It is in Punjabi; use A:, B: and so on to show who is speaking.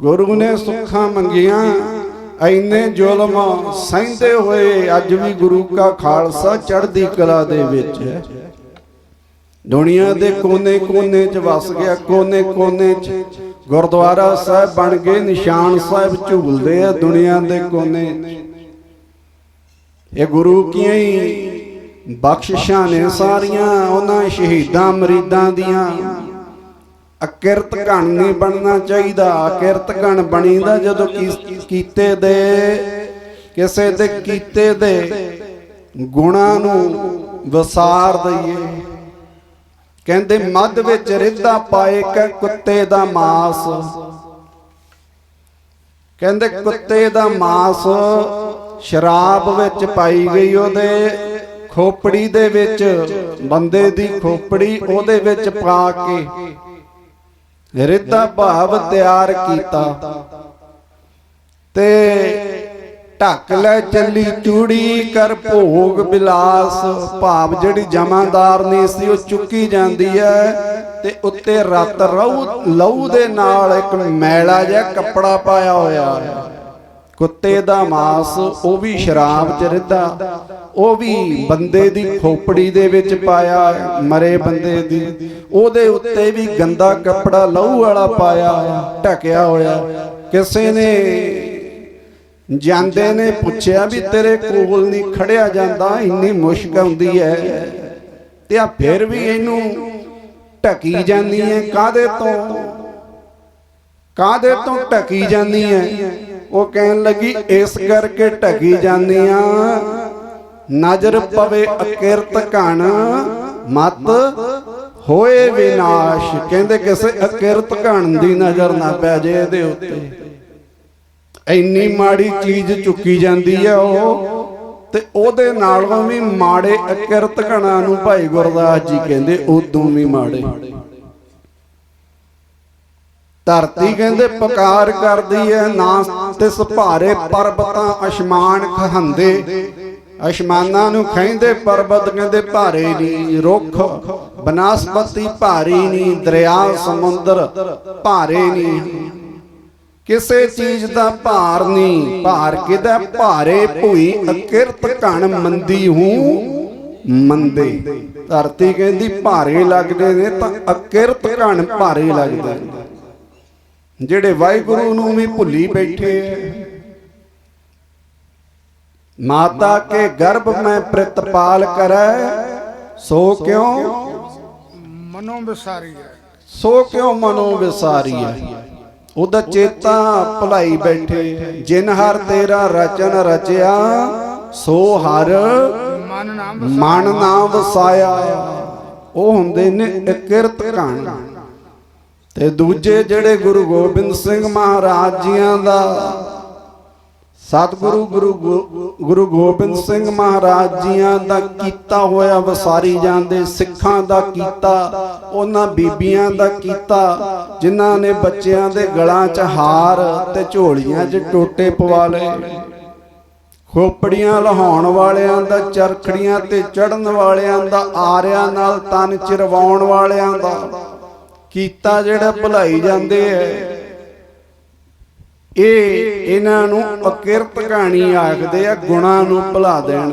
A: ਗੁਰੂ ਨੇ ਸੁੱਖਾਂ ਮੰਗੀਆਂ। ਐਨੇ ਜ਼ੁਲਮ ਸਹਿੰਦੇ ਹੋਏ ਅੱਜ ਵੀ ਗੁਰੂ ਕਾ ਖਾਲਸਾ ਚੜ੍ਹਦੀ ਕਲਾ ਦੇ ਵਿੱਚ ਹੈ। ਦੁਨੀਆ ਦੇ ਕੋਨੇ-ਕੋਨੇ 'ਚ ਵਸ ਗਿਆ, ਕੋਨੇ-ਕੋਨੇ 'ਚ। ਗੁਰਦੁਆਰਾ ਸਾਹਿਬ ਬਣ ਗਏ ਨਿਸ਼ਾਨ ਸਾਹਿਬ ਝੂਲਦੇ ਆ ਦੁਨੀਆ ਦੇ ਕੋਨੇ ਇਹ ਗੁਰੂ ਕੀਆਂ ਹੀ ਬਖਸ਼ਿਸ਼ਾਂ ਨੇ ਸਾਰੀਆਂ, ਉਹਨਾਂ ਸ਼ਹੀਦਾਂ ਮਰੀਦਾਂ ਦੀਆਂ। ਅਕਿਰਤ ਘਣ ਨਹੀਂ ਬਣਨਾ ਚਾਹੀਦਾ। ਅਕਿਰਤ ਘਣ ਬਣੀਦਾ ਜਦੋਂ ਕੀਤੇ ਦੇ। ਕਿਸੇ ਦੇ ਕੀਤੇ ਦੇ ਗੁਣਾ ਨੂੰ ਵਿਸਾਰ ਦਈਏ। ਕਹਿੰਦੇ, ਮੱਧ ਵਿੱਚ ਰਿੱਧਾ ਪਾਏ ਕਿ ਕੁੱਤੇ ਦਾ ਮਾਸ। ਕਹਿੰਦੇ, ਕੁੱਤੇ ਦਾ ਮਾਸ ਸ਼ਰਾਬ ਵਿੱਚ ਪਾਈ ਗਈ ਉਹਦੇ। ਖੋਪੜੀ ਦੇ ਵਿੱਚ, ਬੰਦੇ ਦੀ ਖੋਪੜੀ ਉਹਦੇ ਵਿੱਚ ਪਾ ਕੇ ਰਿੱਧਾ ਭਾਵ ਤਿਆਰ ਕੀਤਾ। ਤੇ ਢੱਕ ਲੈ ਚੱਲੀ ਚੂੜੀ ਕਰ ਭੋਗ ਬਿਲਾਸ। ਭਾਵ ਜਿਹੜੀ ਜਮਾਦਾਰ ਨੇ ਸੀ ਉਹ ਚੁੱਕੀ ਜਾਂਦੀ ਹੈ। ਤੇ ਉੱਤੇ ਰਤ ਰਹੂ ਲਹੂ ਦੇ ਨਾਲ ਇੱਕ ਮੈਲਾ ਜਿਹਾ ਕੱਪੜਾ ਪਾਇਆ ਹੋਇਆ। ਹੈ ਕੁੱਤੇ ਦਾ ਮਾਸ ਉਹ ਵੀ ਸ਼ਰਾਬ ਚ ਰਿੱਧਾ। ਉਹ ਵੀ ਬੰਦੇ ਦੀ ਖੋਪੜੀ ਦੇ ਵਿੱਚ ਪਾਇਆ ਮਰੇ ਬੰਦੇ ਦੀ। ਉਹਦੇ ਉੱਤੇ ਵੀ ਗੰਦਾ ਕੱਪੜਾ ਲਹੂ ਵਾਲਾ ਪਾਇਆ ਢਕਿਆ ਹੋਇਆ। ਕਿਸੇ ਨੇ ਜਾਂਦੇ ਨੇ ਪੁੱਛਿਆ ਵੀ ਤੇਰੇ ਕੋਲ ਨਹੀਂ ਖੜਿਆ ਜਾਂਦਾ ਇੰਨੀ ਮੁਸ਼ਕ ਆਉਂਦੀ ਹੈ। ਤੇ ਆ ਫਿਰ ਵੀ ਇਹਨੂੰ ਢਕੀ ਜਾਂਦੀ ਹੈ। ਕਾਦੇ ਤੋਂ? ਕਾਦੇ ਤੋਂ ਢਕੀ ਜਾਂਦੀ ਹੈ? ਉਹ ਕਹਿਣ ਲੱਗੀ, ਇਸ ਕਰਕੇ ਢਕੀ ਜਾਂਦੀ ਆ ਨਜ਼ਰ ਪਵੇ ਅਕਿਰਤ ਘਣ, ਮਤ ਹੋਏ ਵਿਨਾਸ਼। ਕਹਿੰਦੇ ਕਿਸੇ ਅਕਿਰਤ ਘਣ ਦੀ ਨਜ਼ਰ ਨਾ ਪੈ ਜੇ ਇਹਦੇ ਉੱਤੇ। ਇੰਨੀ ਮਾੜੀ ਚੀਜ਼ ਚੁੱਕੀ ਜਾਂਦੀ ਹੈ ਉਹ, ਤੇ ਉਹਦੇ ਨਾਲੋਂ ਵੀ ਮਾੜੇ ਅਕਿਰਤ ਘਣਾ ਨੂੰ ਭਾਈ ਗੁਰਦਾਸ ਜੀ ਕਹਿੰਦੇ, ਉਦੋਂ ਵੀ ਮਾੜੇ। ਧਰਤੀ ਕਹਿੰਦੇ, ਪੁਕਾਰ ਕਰਦੀ ਹੈ ਨਾ ਤਿਸ ਭਾਰੇ ਪਰਬਤਾਂ ਅਸ਼ਮਾਨ ਖਹੰਦੇ। ਅਸ਼ਮਾਨਾਂ ਨੂੰ ਖੈਂਦੇ ਪਰਬਤ ਕਹਿੰਦੇ ਭਾਰੇ ਨਹੀਂ ਰੁੱਖ ਬਨਸਪਤੀ ਭਾਰੀ ਨਹੀਂ ਦਰਿਆ ਸਮੁੰਦਰ ਭਾਰੇ ਨਹੀਂ ਕਿਸੇ ਚੀਜ਼ ਦਾ ਭਾਰ ਨਹੀਂ ਭਾਰ ਕਿਦਾ ਭਾਰੇ ਭੂਈ ਅਕਿਰਤ ਘਣ ਮੰਦੀ ਹੂੰ ਮੰਦੇ। ਧਰਤੀ ਕਹਿੰਦੀ ਭਾਰੇ ਲੱਗਦੇ ਨੇ ਤਾਂ ਅਕਿਰਤ ਘਣ ਭਾਰੇ ਲੱਗਦੇ ਨੇ। ਜਿਹੜੇ ਵਾਹਿਗੁਰੂ ਨੂੰ ਵੀ ਭੁੱਲੀ ਬੈਠੇ ਐ ਮਾਤਾ ਕੇ ਗਰਭ ਮੈਂ ਪ੍ਰਤਪਾਲ ਕਰੈ ਸੋ ਕਿਉ?
B: ਮਨੋਂ ਵਿਸਾਰੀ ਹੈ।
A: ਸੋ ਕਿਉ ਮਨੋ ਵਿਸਾਰੀਐ ਉਹਦਾ ਚੇਤਾ ਭੁਲਾਈ ਬੈਠੇ ਜਿਨ ਹਰ ਤੇਰਾ ਰਚਨ ਰਚਿਆ ਸੋ ਹਰ
B: ਮਨ ਨਾਮ
A: ਵਸਾਇਆ ਉਹ ਹੁੰਦੇ ਨੇ ਇਕਿਰਤ ਘਣ ਤੇ ਦੂਜੇ ਜਿਹੜੇ ਗੁਰੂ ਗੋਬਿੰਦ ਸਿੰਘ ਮਹਾਰਾਜ ਜੀਆਂ ਦਾ ਸਤਿਗੁਰੂ ਗੁਰੂ ਗੁਰੂ ਗੋਬਿੰਦ ਸਿੰਘ ਮਹਾਰਾਜ ਜੀਆਂ ਦਾ ਕੀਤਾ ਹੋਇਆ ਵਸਾਰੀ ਜਾਂਦੇ, ਸਿੱਖਾਂ ਦਾ ਕੀਤਾ, ਉਹਨਾਂ ਬੀਬੀਆਂ ਦਾ ਕੀਤਾ, ਜਿਨ੍ਹਾਂ ਨੇ ਬੱਚਿਆਂ ਦੇ ਗਲਾਂ 'ਚ ਹਾਰ ਤੇ ਝੋਲੀਆਂ 'ਚ ਟੋਟੇ ਪਵਾ ਲਏ। ਖੋਪੜੀਆਂ ਲਹਾਉਣ ਵਾਲਿਆਂ ਦਾ, ਚਰਖੜੀਆਂ ਤੇ ਚੜਨ ਵਾਲਿਆਂ ਦਾ, ਆਰਿਆਂ ਨਾਲ ਤਨ ਚਿਰਵਾਉਣ ਵਾਲਿਆਂ ਦਾ। ਕੀਤਾ ਜਿਹੜਾ ਭੁਲਾਈ ਜਾਂਦੇ ਐ। ਇਹ ਇਹਨਾਂ ਨੂੰ ਅਕਿਰਤ ਕਹਾਣੀ ਆਖਦੇ ਆ, ਗੁਣਾ ਨੂੰ ਭੁਲਾ ਦੇਣ।